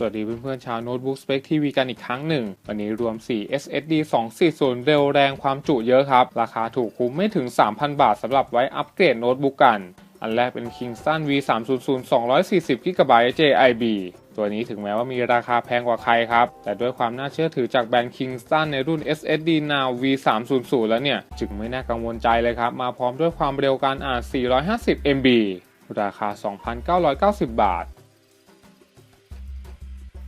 สวัสดีเพื่อนๆชาวโน้ตบุ๊กสเปคทีวีกันอีกครั้งหนึ่ง วันนี้รวม 4 SSD 240 เร็วแรงความจุเยอะครับ ราคาถูกคุ้มไม่ถึง 3,000 บาทสำหรับไว้อัปเกรดโน้ตบุ๊กกัน อันแรกเป็น Kingston V300 240 GB JIB ตัวนี้ถึงแม้ว่ามีราคาแพงกว่าใครครับ แต่ด้วยความน่าเชื่อถือจากแบรนด์ Kingston ในรุ่น SSD Now V300 แล้วเนี่ย จึงไม่น่ากังวลใจเลยครับ มาพร้อมด้วยความเร็วการอ่าน 450 MB ราคา 2,990 บาท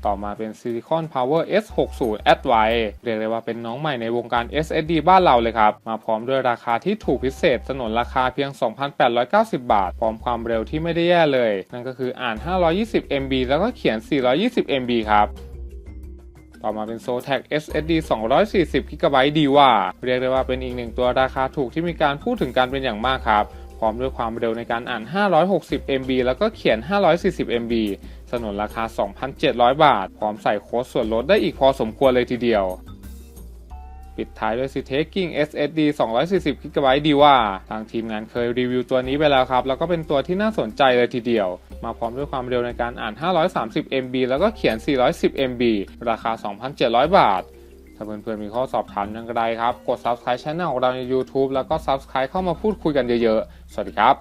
ต่อมาเป็น Silicon Power S60 Advance เรียกได้ว่าเป็นน้องใหม่ในวงการ SSD บ้านเราเลยครับ มาพร้อมด้วยราคาที่ถูกพิเศษสนนราคาเพียง 2,890 บาท พร้อมความเร็วที่ไม่ได้แย่เลย นั่นก็คืออ่าน 520 MB แล้วก็เขียน 420 MB ครับต่อมาเป็น Zotac SSD 240 GB Diva เรียกได้ว่าเป็นอีกหนึ่งตัวราคาถูกที่มีการพูดถึงกันเป็นอย่างมากครับ พร้อมด้วยความเร็วในการอ่าน 560 MB แล้วก็เขียน 540 MB สนนราคา 2,700 บาท พร้อมใส่โค้ดส่วนลดได้อีกพอสมควรเลยทีเดียว ปิดท้ายด้วย c t a k i n g SSD 240 GB ดีว่า ทางทีมงานเคยรีวิวตัวนี้ไปแล้วครับ แล้วก็เป็นตัวที่น่าสนใจเลยทีเดียว มาพร้อมด้วยความเร็วในการอ่าน 530 MB แล้วก็เขียน 410 MB ราคา 2,700 บาท ถ้าเพื่อนๆมีข้อสอบถามอย่างไรครับ กด subscribe channel ของเราใน YouTube แล้วก็ subscribe เข้ามาพูดคุยกันเยอะๆ สวัสดีครับ